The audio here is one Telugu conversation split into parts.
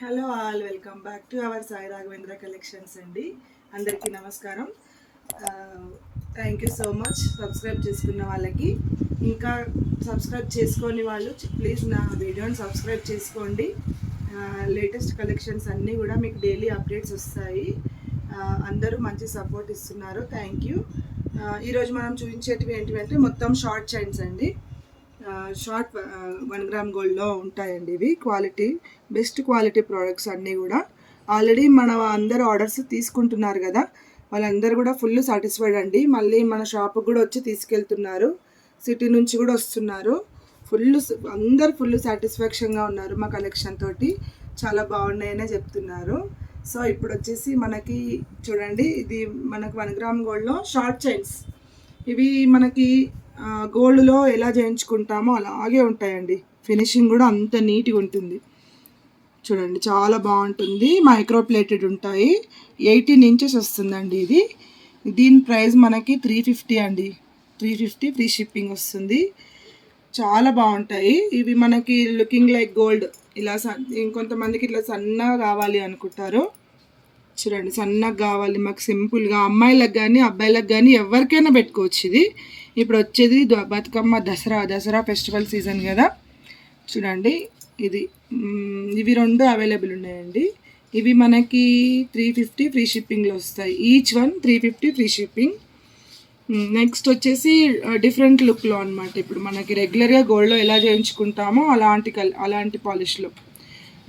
Hello all welcome back to our Sai Raghavendra collections అండి. అందరికీ నమస్కారం. Thank you so much subscribe చేసుకున్న వాళ్ళకి. ఇంకా సబ్స్క్రైబ్ చేసుకోని వాళ్ళు ప్లీజ్ నా వీడియోని సబ్స్క్రైబ్ చేసుకోండి. Uh, లేటెస్ట్ కలెక్షన్స్ అన్నీ కూడా మీకు డైలీ అప్డేట్స్ వస్తాయి. Uh, అందరూ మంచి సపోర్ట్ ఇస్తున్నారు. థ్యాంక్ యూ ఈరోజు మనం చూపించేటివి ఏంటివంటే మొత్తం షార్ట్ చైన్స్ అండి. షార్ట్ వన్ గ్రామ్ గోల్డ్లో ఉంటాయండి ఇవి. క్వాలిటీ బెస్ట్ క్వాలిటీ ప్రోడక్ట్స్ అన్నీ కూడా. ఆల్రెడీ మన అందరు ఆర్డర్స్ తీసుకుంటున్నారు కదా వాళ్ళందరూ కూడా ఫుల్ సాటిస్ఫైడ్ అండి. మళ్ళీ మన షాప్కి కూడా వచ్చి తీసుకెళ్తున్నారు. సిటీ నుంచి కూడా వస్తున్నారు. ఫుల్ అందరు ఫుల్ సాటిస్ఫాక్షన్గా ఉన్నారు మా కలెక్షన్ తోటి. చాలా బాగున్నాయనే చెప్తున్నారు. సో ఇప్పుడు వచ్చేసి మనకి చూడండి ఇది మనకు వన్ గ్రామ్ గోల్డ్లో షార్ట్ చైన్స్. ఇవి మనకి గోల్డ్లో ఎలా చేయించుకుంటామో అలాగే ఉంటాయండి. ఫినిషింగ్ కూడా అంత నీట్గా ఉంటుంది. చూడండి చాలా బాగుంటుంది. మైక్రో ప్లేటెడ్ ఉంటాయి. ఎయిటీన్ ఇంచెస్ వస్తుందండి ఇది. దీని ప్రైస్ మనకి త్రీ ఫిఫ్టీ అండి. త్రీ ఫిఫ్టీ ఫ్రీ షిప్పింగ్ వస్తుంది. చాలా బాగుంటాయి. ఇవి మనకి లుకింగ్ లైక్ గోల్డ్ ఇలా సన్ ఇంకొంతమందికి ఇట్లా సన్నగా కావాలి అనుకుంటారు. చూడండి సన్నగా కావాలి. మాకు సింపుల్గా అమ్మాయిలకు కానీ అబ్బాయిలకు కానీ ఎవరికైనా పెట్టుకోవచ్చు ఇది. ఇప్పుడు వచ్చేది ద- బతుకమ్మ దసరా దసరా ఫెస్టివల్ సీజన్ కదా. చూడండి ఇది ఇవి రెండు అవైలబుల్ ఉన్నాయండి. ఇవి మనకి త్రీ ఫిఫ్టీ ఫ్రీ షిప్పింగ్లో వస్తాయి. Each one three fifty free shipping. Next వచ్చేసి డిఫరెంట్ లుక్లో అనమాట ఇప్పుడు మనకి రెగ్యులర్గా గోల్డ్లో ఎలా చేయించుకుంటామో అలాంటి కల్ అలాంటి పాలిష్లో.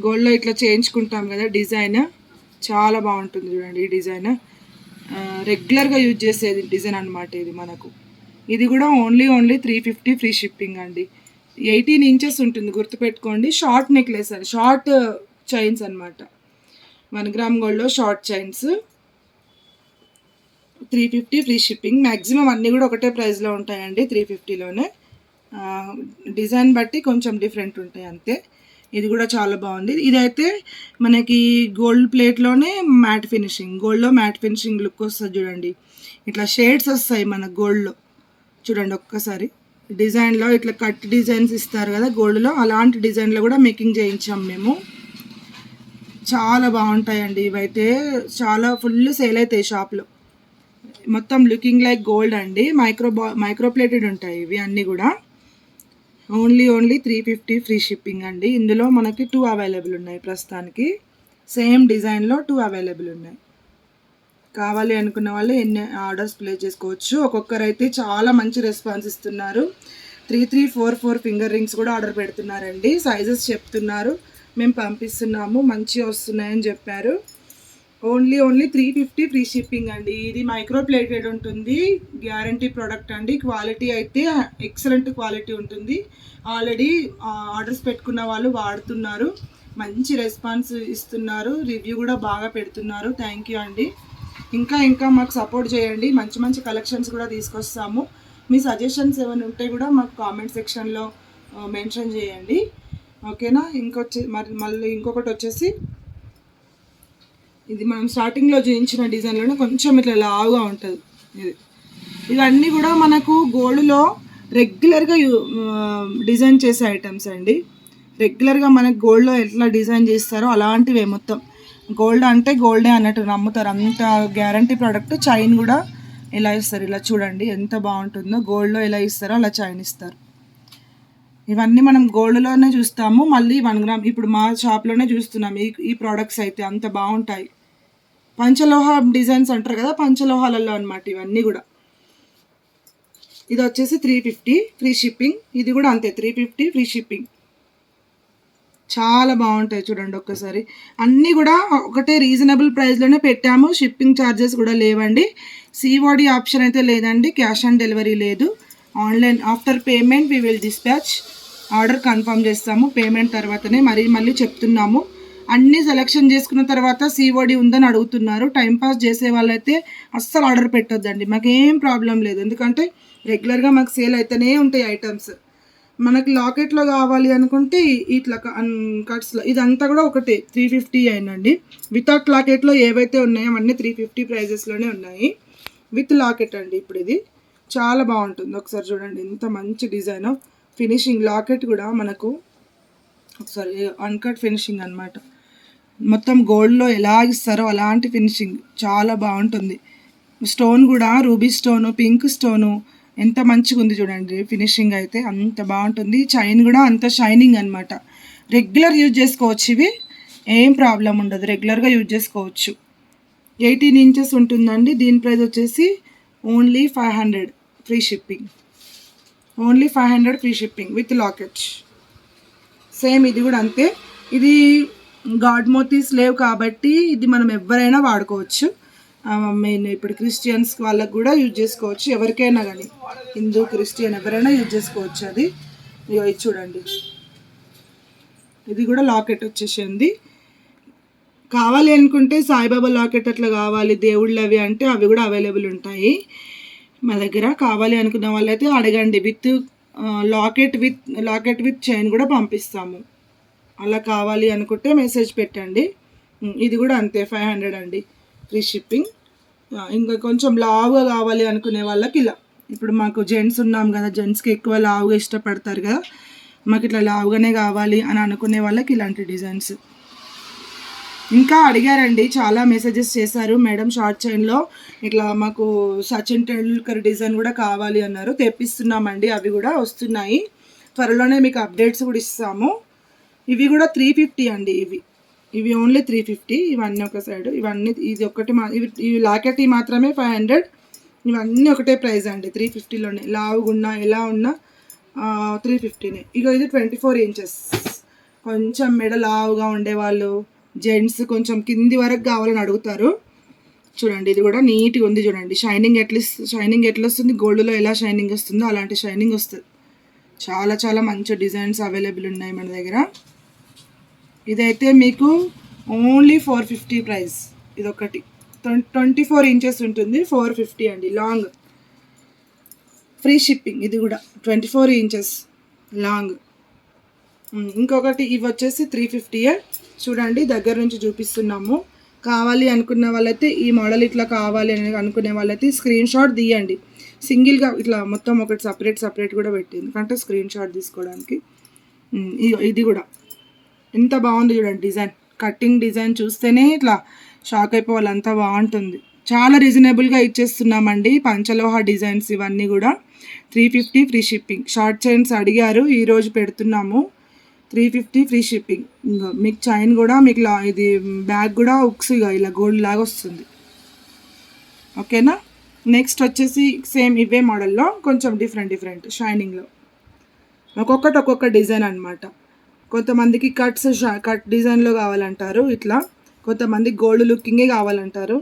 గోల్డ్లో ఇట్లా చేయించుకుంటాం కదా డిజైన్. చాలా బాగుంటుంది చూడండి ఈ డిజైన్. రెగ్యులర్గా యూజ్ చేసేది డిజైన్ అనమాట ఇది మనకు. ఇది కూడా only only three fifty free shipping అండి. ఎయిటీన్ ఇంచెస్ ఉంటుంది గుర్తుపెట్టుకోండి. షార్ట్ నెక్లెస్ అని షార్ట్ చైన్స్ అనమాట వన్ గ్రామ్ గోల్డ్లో short chains three fifty free shipping maximum అన్నీ కూడా ఒకటే ప్రైస్లో ఉంటాయండి త్రీ ఫిఫ్టీలోనే డిజైన్ బట్టి కొంచెం డిఫరెంట్ ఉంటాయి అంతే. ఇది కూడా చాలా బాగుంది. ఇదైతే మనకి గోల్డ్ ప్లేట్లోనే మ్యాట్ ఫినిషింగ్ గోల్డ్లో మ్యాట్ ఫినిషింగ్ లుక్ వస్తుంది చూడండి. ఇట్లా షేడ్స్ వస్తాయి మన గోల్డ్లో చూడండి ఒక్కసారి. డిజైన్లో ఇట్లా కట్ డిజైన్స్ ఇస్తారు కదా గోల్డ్లో అలాంటి డిజైన్లో కూడా మేకింగ్ చేయించాం మేము. చాలా బాగుంటాయండి ఇవైతే. చాలా ఫుల్ సేల్ అవుతాయి షాప్లో. మొత్తం లుకింగ్ లైక్ గోల్డ్ అండి. మైక్రో బా మైక్రోప్లేటెడ్ ఉంటాయి ఇవి అన్నీ కూడా. Only only three fifty free shipping అండి. ఇందులో మనకి టూ అవైలబుల్ ఉన్నాయి ప్రస్తుతానికి. సేమ్ డిజైన్లో టూ అవైలబుల్ ఉన్నాయి. కావాలి అనుకున్న వాళ్ళు ఎన్ని ఆర్డర్స్ ప్లేస్ చేసుకోవచ్చు. ఒక్కొక్కరైతే చాలా మంచి రెస్పాన్స్ ఇస్తున్నారు. Three three four four finger rings కూడా ఆర్డర్ పెడుతున్నారండి. సైజెస్ చెప్తున్నారు. మేము పంపిస్తున్నాము. మంచిగా వస్తున్నాయని చెప్పారు. Only only three fifty free shipping అండి. ఇది మైక్రో ప్లేటెడ్ ఉంటుంది. గ్యారంటీ ప్రోడక్ట్ అండి. క్వాలిటీ అయితే ఎక్సలెంట్ క్వాలిటీ ఉంటుంది. ఆల్రెడీ ఆర్డర్స్ పెట్టుకున్న వాళ్ళు వాడుతున్నారు. మంచి రెస్పాన్స్ ఇస్తున్నారు. రివ్యూ కూడా బాగా పెడుతున్నారు. థ్యాంక్ యూ అండి. ఇంకా ఇంకా మాకు సపోర్ట్ చేయండి. మంచి మంచి కలెక్షన్స్ కూడా తీసుకొస్తాము. మీ సజెషన్స్ ఏమైనా ఉంటే కూడా మాకు కామెంట్ సెక్షన్లో మెన్షన్ చేయండి. ఓకేనా ఇంకొచ్చి మరి మళ్ళీ ఇంకొకటి వచ్చేసి ఇది మనం స్టార్టింగ్లో చేయించిన డిజైన్లోనే కొంచెం ఇట్లా లావుగా ఉంటుంది. ఇది. ఇవన్నీ కూడా మనకు గోల్డ్లో రెగ్యులర్గా డిజైన్ చేసే ఐటమ్స్ అండి. రెగ్యులర్గా మనకు గోల్డ్లో ఎట్లా డిజైన్ చేస్తారో అలాంటివే మొత్తం. గోల్డ్ అంటే గోల్డే అన్నట్టు నమ్ముతారు. అంత గ్యారంటీ ప్రోడక్ట్ చైన్ కూడా ఎలా ఇస్తారు? ఇలా చూడండి ఎంత బాగుంటుందో. గోల్డ్లో ఎలా ఇస్తారో అలా చైన్ ఇస్తారు. ఇవన్నీ మనం గోల్డ్లోనే చూస్తాము. మళ్ళీ వన్ గ్రామ్ ఇప్పుడు మా షాప్లోనే చూస్తున్నాం. ఈ ఈ ప్రోడక్ట్స్ అయితే అంత బాగుంటాయి. పంచలోహ డిజైన్స్ అంటారు కదా పంచలోహాలలో అనమాట ఇవన్నీ కూడా. ఇది వచ్చేసి త్రీ ఫిఫ్టీ ఫ్రీ షిప్పింగ్ ఇది కూడా అంతే త్రీ ఫిఫ్టీ ఫ్రీ షిప్పింగ్ చాలా బాగుంటాయి చూడండి ఒక్కసారి. అన్నీ కూడా ఒకటే రీజనబుల్ ప్రైస్లోనే పెట్టాము. షిప్పింగ్ ఛార్జెస్ కూడా లేవండి. సిఓడి ఆప్షన్ అయితే లేదండి. క్యాష్ ఆన్ డెలివరీ లేదు. Online after payment we will dispatch order confirm చేస్తాము. పేమెంట్ తర్వాతనే మరి మళ్ళీ చెప్తున్నాము. అన్నీ సెలెక్షన్ చేసుకున్న తర్వాత సిఓడి ఉందని అడుగుతున్నారు. టైంపాస్ చేసే వాళ్ళైతే అస్సలు ఆర్డర్ పెట్టొద్దండి. మాకేం ప్రాబ్లం లేదు. ఎందుకంటే రెగ్యులర్గా మాకు సేల్ అయితేనే ఉంటాయి ఐటమ్స్ మనకి లాకెట్లో కావాలి అనుకుంటే ఇట్లా కట్స్లో ఇదంతా కూడా ఒకటే త్రీ ఫిఫ్టీ అయిందండి. వితౌట్ లాకెట్లో ఏవైతే ఉన్నాయో అవన్నీ త్రీ ఫిఫ్టీ ప్రైజెస్లోనే ఉన్నాయి. విత్ లాకెట్ అండి ఇప్పుడు ఇది. చాలా బాగుంటుంది. ఒకసారి చూడండి ఎంత మంచి డిజైన్. ఫినిషింగ్ లాకెట్ కూడా మనకు ఒకసారి అన్కట్ ఫినిషింగ్ అన్నమాట. మొత్తం గోల్డ్లో ఎలా ఇస్తారో అలాంటి ఫినిషింగ్ చాలా బాగుంటుంది. స్టోన్ కూడా రూబీ స్టోను పింక్ స్టోను ఎంత మంచిగా ఉంది చూడండి ఫినిషింగ్ అయితే అంత బాగుంటుంది. చైన్ కూడా అంత షైనింగ్ అనమాట రెగ్యులర్ యూజ్ చేసుకోవచ్చు ఇవి. ఏం ప్రాబ్లం ఉండదు. రెగ్యులర్గా యూజ్ చేసుకోవచ్చు. ఎయిటీన్ ఇంచెస్ ఉంటుందండి. దీని ప్రైస్ వచ్చేసి only five hundred free shipping only five hundred free shipping with locket same ఇది కూడా అంతే. ఇది గాడ్ మోతీస్ లేవు కాబట్టి ఇది మనం ఎవరైనా వాడుకోవచ్చు. మెయిన్ ఇప్పుడు క్రిస్టియన్స్ వాళ్ళకు కూడా యూజ్ చేసుకోవచ్చు. ఎవరికైనా కానీ హిందూ క్రిస్టియన్ ఎవరైనా యూజ్ చేసుకోవచ్చు అది. ఇది చూడండి. ఇది కూడా లాకెట్ వచ్చేసింది. కావాలి అనుకుంటే సాయిబాబా లాకెట్ అట్లా కావాలి. దేవుళ్ళు అవి అంటే అవి కూడా అవైలబుల్ ఉంటాయి. మా దగ్గర కావాలి అనుకున్న వాళ్ళైతే అడగండి. With locket with locket with chain కూడా పంపిస్తాము. అలా కావాలి అనుకుంటే మెసేజ్ పెట్టండి. ఇది కూడా అంతే ఫైవ్ హండ్రెడ్ అండి. ఫ్రీ షిప్పింగ్ ఇంకా కొంచెం లావుగా కావాలి అనుకునే వాళ్ళకి ఇలా. ఇప్పుడు మాకు జెంట్స్ ఉన్నాం కదా జెంట్స్కి ఎక్కువ లావుగా ఇష్టపడతారు కదా మాకు ఇట్లా లావుగానే కావాలి అని అనుకునే వాళ్ళకి ఇలాంటి డిజైన్స్ ఇంకా అడిగారండి చాలా మెసేజెస్ చేశారు. మేడం షార్ట్ చైన్లో ఇట్లా మాకు సచిన్ టెండూల్కర్ డిజైన్ కూడా కావాలి అన్నారు. తెప్పిస్తున్నామండి అవి కూడా వస్తున్నాయి. త్వరలోనే మీకు అప్డేట్స్ కూడా ఇస్తాము. ఇవి కూడా త్రీ ఫిఫ్టీ అండి ఇవి. ఇవి ఓన్లీ త్రీ ఫిఫ్టీ ఇవన్నీ ఒక సైడ్ ఇవన్నీ ఇది ఒకటి మా ఇవి ఇవి లాకెట్ మాత్రమే ఫైవ్ హండ్రెడ్ ఇవన్నీ ఒకటే ప్రైస్ అండి త్రీ ఫిఫ్టీలోనే లావుగున్నా ఎలా ఉన్నా త్రీ ఫిఫ్టీనే ఇక ఇది ట్వంటీ ఫోర్ ఇంచెస్ కొంచెం మెడ లావుగా ఉండేవాళ్ళు. జెంట్స్ కొంచెం కింది వరకు కావాలని అడుగుతారు. చూడండి ఇది కూడా నీట్గా ఉంది చూడండి. షైనింగ్ ఎట్లా షైనింగ్ ఎట్లా వస్తుంది? గోల్డ్లో ఎలా షైనింగ్ వస్తుందో అలాంటి షైనింగ్ వస్తుంది. చాలా చాలా మంచి డిజైన్స్ అవైలబుల్ ఉన్నాయి మన దగ్గర. ఇదైతే మీకు ఓన్లీ ఫోర్ ఫిఫ్టీ ప్రైస్ ఇది ఒకటి ట్వంటీ ఫోర్ ఇంచెస్ ఉంటుంది. ఫోర్ ఫిఫ్టీ అండి. లాంగ్ ఫ్రీ షిప్పింగ్ ఇది కూడా. ట్వంటీ ఫోర్ ఇంచెస్ లాంగ్ ఇంకొకటి ఇవి వచ్చేసి త్రీ ఫిఫ్టీయే చూడండి దగ్గర నుంచి చూపిస్తున్నాము. కావాలి అనుకున్న వాళ్ళైతే ఈ మోడల్ ఇట్లా కావాలి అని అనుకునే వాళ్ళైతే స్క్రీన్ షాట్ తీయండి. సింగిల్గా ఇట్లా మొత్తం ఒకటి సపరేట్ సపరేట్ కూడా పెట్టింది. ఎందుకంటే స్క్రీన్ షాట్ తీసుకోవడానికి. ఇది కూడా. ఎంత బాగుంది చూడండి డిజైన్. కటింగ్ డిజైన్ చూస్తేనే ఇట్లా షాక్ అయిపోవాలి అంత బాగుంటుంది. చాలా రీజనబుల్గా ఇచ్చేస్తున్నామండి పంచలోహ డిజైన్స్ ఇవన్నీ కూడా. Three fifty free shipping short chains అడిగారు ఈరోజు పెడుతున్నాము. త్రీ ఫిఫ్టీ ఫ్రీ షిప్పింగ్ మీకు చైన్ కూడా మీకు లా ఇది బ్యాగ్ కూడా ఉక్స్ ఇక ఇలా గోల్డ్ లాగా వస్తుంది. ఓకేనా? నెక్స్ట్ వచ్చేసి సేమ్ ఇవే మోడల్లో కొంచెం డిఫరెంట్ డిఫరెంట్ షైనింగ్లో ఒక్కొక్కటి ఒక్కొక్క డిజైన్ అన్నమాట. కొంతమందికి కట్స్ కట్ డిజైన్లో కావాలంటారు ఇట్లా. కొంతమంది గోల్డ్ లుకింగే కావాలంటారు.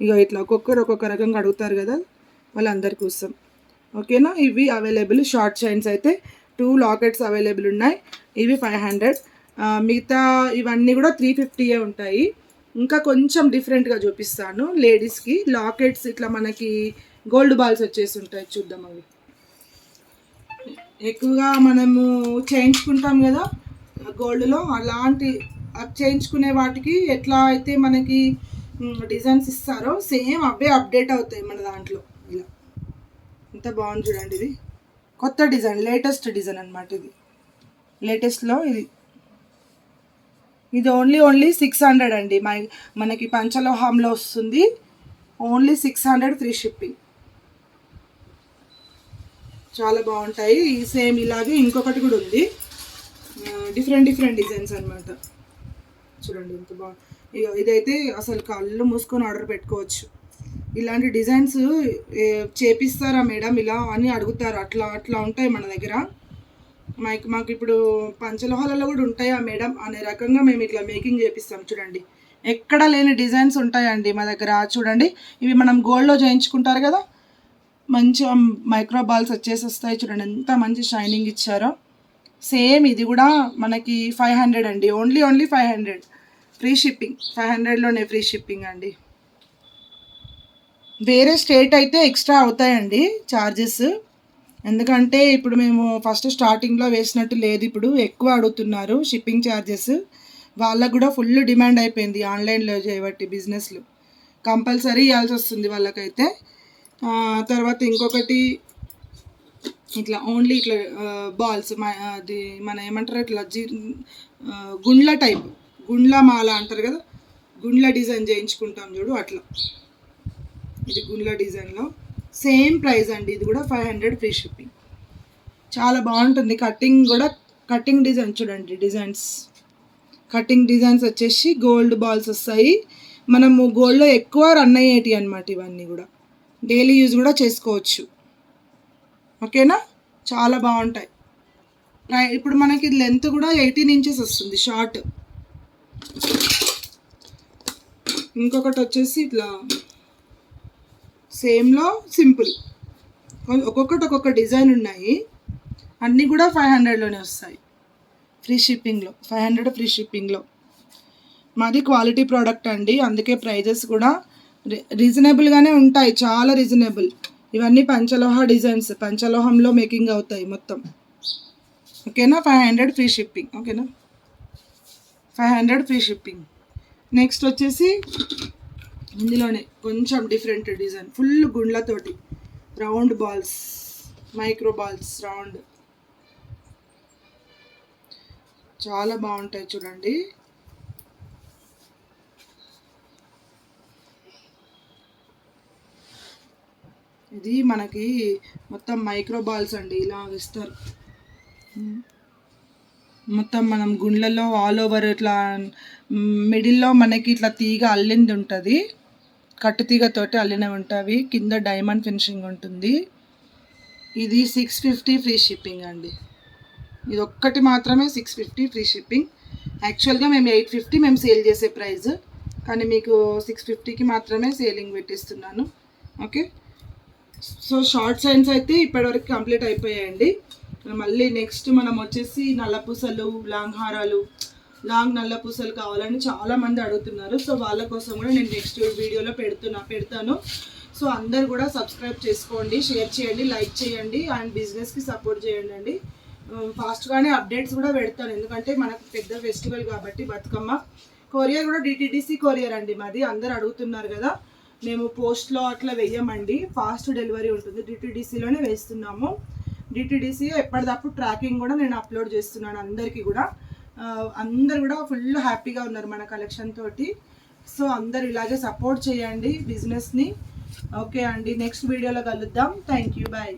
ఇక ఇట్లా ఒక్కొక్కరు ఒక్కొక్క రకంగా అడుగుతారు కదా వాళ్ళందరి కోసం. ఓకేనా? ఇవి అవైలబుల్ షార్ట్ చైన్స్ అయితే. టూ లాకెట్స్ అవైలబుల్ ఉన్నాయి. ఇవి ఫైవ్ హండ్రెడ్. మిగతా ఇవన్నీ కూడా త్రీ ఫిఫ్టీయే ఉంటాయి. ఇంకా కొంచెం డిఫరెంట్గా చూపిస్తాను లేడీస్కి. లాకెట్స్ ఇట్లా మనకి గోల్డ్ బాల్స్ వచ్చేసి ఉంటాయి. చూద్దాం అవి. ఎక్కువగా మనము చేయించుకుంటాం కదా గోల్డ్లో అలాంటి చేయించుకునే వాటికి ఎట్లా అయితే మనకి డిజైన్స్ ఇస్తారో సేమ్ అవే అప్డేట్ అవుతాయి మన దాంట్లో. ఇలా. ఎంత బాగుంది చూడండి ఇది. కొత్త డిజైన్ లేటెస్ట్ డిజైన్ అనమాట ఇది. లేటెస్ట్లో ఇది. ఇది ఓన్లీ ఓన్లీ సిక్స్ హండ్రెడ్ అండి. మై మనకి పంచలోహంలో వస్తుంది. Only six hundred free shipping. చాలా బాగుంటాయి. ఈ సేమ్ ఇలాగే ఇంకొకటి కూడా ఉంది. డిఫరెంట్ డిఫరెంట్ డిజైన్స్ అన్నమాట. చూడండి ఎంత బాగా ఇక ఇదైతే అసలు కళ్ళు మూసుకొని ఆర్డర్ పెట్టుకోవచ్చు. ఇలాంటి డిజైన్స్ చేపిస్తారా మేడం ఇలా అని అడుగుతారు. అట్లా అట్లా ఉంటాయి మన దగ్గర. మాకు మాకు ఇప్పుడు పంచలోహాలలో కూడా ఉంటాయా మేడం? అనే రకంగా మేము ఇట్లా మేకింగ్ చేపిస్తాం చూడండి. ఎక్కడ లేని డిజైన్స్ ఉంటాయండి మా దగ్గర. చూడండి ఇవి మనం గోల్డ్లో చేయించుకుంటారు కదా? మంచిగా మైక్రో బాల్స్ వచ్చేసి వస్తాయి చూడండి. ఎంత మంచి షైనింగ్ ఇచ్చారో. సేమ్ ఇది కూడా మనకి ఫైవ్ హండ్రెడ్ అండి. Only only five hundred. Free shipping five హండ్రెడ్లోనే free shipping అండి. వేరే స్టేట్ అయితే ఎక్స్ట్రా అవుతాయండి ఛార్జెస్ ఎందుకంటే ఇప్పుడు మేము ఫస్ట్ స్టార్టింగ్లో వేసినట్టు లేదు. ఇప్పుడు ఎక్కువ అడుగుతున్నారు షిప్పింగ్ ఛార్జెస్ వాళ్ళకు కూడా ఫుల్ డిమాండ్ అయిపోయింది ఆన్లైన్లో చేయబట్టి బిజినెస్లు కంపల్సరీ ఇవ్వాల్సి వస్తుంది వాళ్ళకైతే. తర్వాత ఇంకొకటి ఇట్లా ఓన్లీ ఇట్లా బాల్స్ అది మన ఏమంటారు ఇట్లా జీ గుండ్ల టైప్ గుండ్ల మాల అంటారు కదా గుండ్ల డిజైన్ చేయించుకుంటాం చూడు అట్లా. ఇది గుండ్ల డిజైన్లో సేమ్ ప్రైస్ అండి ఇది కూడా ఫైవ్ హండ్రెడ్ ఫ్రీ షిప్పింగ్ చాలా బాగుంటుంది కటింగ్ కూడా కటింగ్ డిజైన్ చూడండి డిజైన్స్ కటింగ్ డిజైన్స్ వచ్చేసి గోల్డ్ బాల్స్ వస్తాయి. మనము గోల్డ్లో ఎక్కువ రన్ అయ్యేటి అనమాట ఇవన్నీ కూడా. డైలీ యూజ్ కూడా చేసుకోవచ్చు. ఓకేనా? చాలా బాగుంటాయి. రై- ఇప్పుడు మనకి లెంత్ కూడా ఎయిటీన్ ఇంచెస్ వస్తుంది షార్ట్. ఇంకొకటి వచ్చేసి ఇట్లా సేమ్లో సింపుల్. ఒక్కొక్కటి ఒక్కొక్క డిజైన్ ఉన్నాయి. అన్నీ కూడా ఫైవ్ హండ్రెడ్లోనే వస్తాయి. ఫ్రీ షిప్పింగ్లో ఫైవ్ హండ్రెడ్ ఫ్రీ షిప్పింగ్లో. మాది క్వాలిటీ ప్రోడక్ట్ అండి అందుకే ప్రైజెస్ కూడా రీజనబుల్గానే ఉంటాయి చాలా రీజనబుల్. ఇవన్నీ పంచలోహ డిజైన్స్. పంచలోహంలో మేకింగ్ అవుతాయి మొత్తం. ఓకేనా? ఫైవ్ హండ్రెడ్ ఫ్రీ షిప్పింగ్ ఓకేనా? Five hundred free shipping next వచ్చేసి ఇందులోనే కొంచెం different design full గుండ్లతోటి. Round balls micro balls round చాలా బాగుంటాయి చూడండి. ఇది మనకి మొత్తం మైక్రో బాల్స్ అండి ఇలా ఇస్తారు మొత్తం మనం గుండ్లలో ఆల్ ఓవర్ ఇట్లా మిడిల్లో మనకి ఇట్లా తీగ అల్లింది ఉంటుంది. కట్టు తీగతోటి అల్లినవి ఉంటాయి. కింద డైమండ్ ఫినిషింగ్ ఉంటుంది. ఇది సిక్స్ ఫిఫ్టీ ఫ్రీ షిప్పింగ్ అండి. ఇది ఒక్కటి మాత్రమే సిక్స్ ఫిఫ్టీ ఫ్రీ షిప్పింగ్ యాక్చువల్గా మేము ఎయిట్ ఫిఫ్టీ మేము సేల్ చేసే ప్రైస్ కానీ మీకు సిక్స్ ఫిఫ్టీకి మాత్రమే సేలింగ్ పెట్టిస్తున్నాను. ఓకే సో షార్ట్ సైన్స్ అయితే ఇప్పటివరకు కంప్లీట్ అయిపోయాయండి. మళ్ళీ నెక్స్ట్ మనం వచ్చేసి నల్లపూసలు లాంగ్ హారాలు లాంగ్ నల్ల పూసలు కావాలని చాలా మంది అడుగుతున్నారు. సో వాళ్ళ కోసం కూడా నేను నెక్స్ట్ వీడియోలో పెడుతున్నా పెడతాను. సో అందరు కూడా సబ్స్క్రైబ్ చేసుకోండి షేర్ చేయండి లైక్ చేయండి అండ్ బిజినెస్కి సపోర్ట్ చేయండి అండి. ఫాస్ట్గానే అప్డేట్స్ కూడా పెడతాను. ఎందుకంటే మనకు పెద్ద ఫెస్టివల్ కాబట్టి బతుకమ్మ. కొరియర్ కూడా డిటిడిసి కొరియర్ అండి మాది. అందరు అడుగుతున్నారు కదా. మేము పోస్ట్లో అట్లా వెయ్యమండి. ఫాస్ట్ డెలివరీ ఉంటుంది. డిటీడీసీలోనే వేస్తున్నాము. డిటీడీసీ ఎప్పటిదప్పుడు ట్రాకింగ్ కూడా నేను అప్లోడ్ చేస్తున్నాను అందరికీ కూడా. అందరు కూడా ఫుల్ హ్యాపీగా ఉన్నారు మన కలెక్షన్ తోటి. సో అందరు ఇలాగే సపోర్ట్ చేయండి బిజినెస్ని. ఓకే అండి. నెక్స్ట్ వీడియోలో కలుద్దాం. Thank you. బాయ్.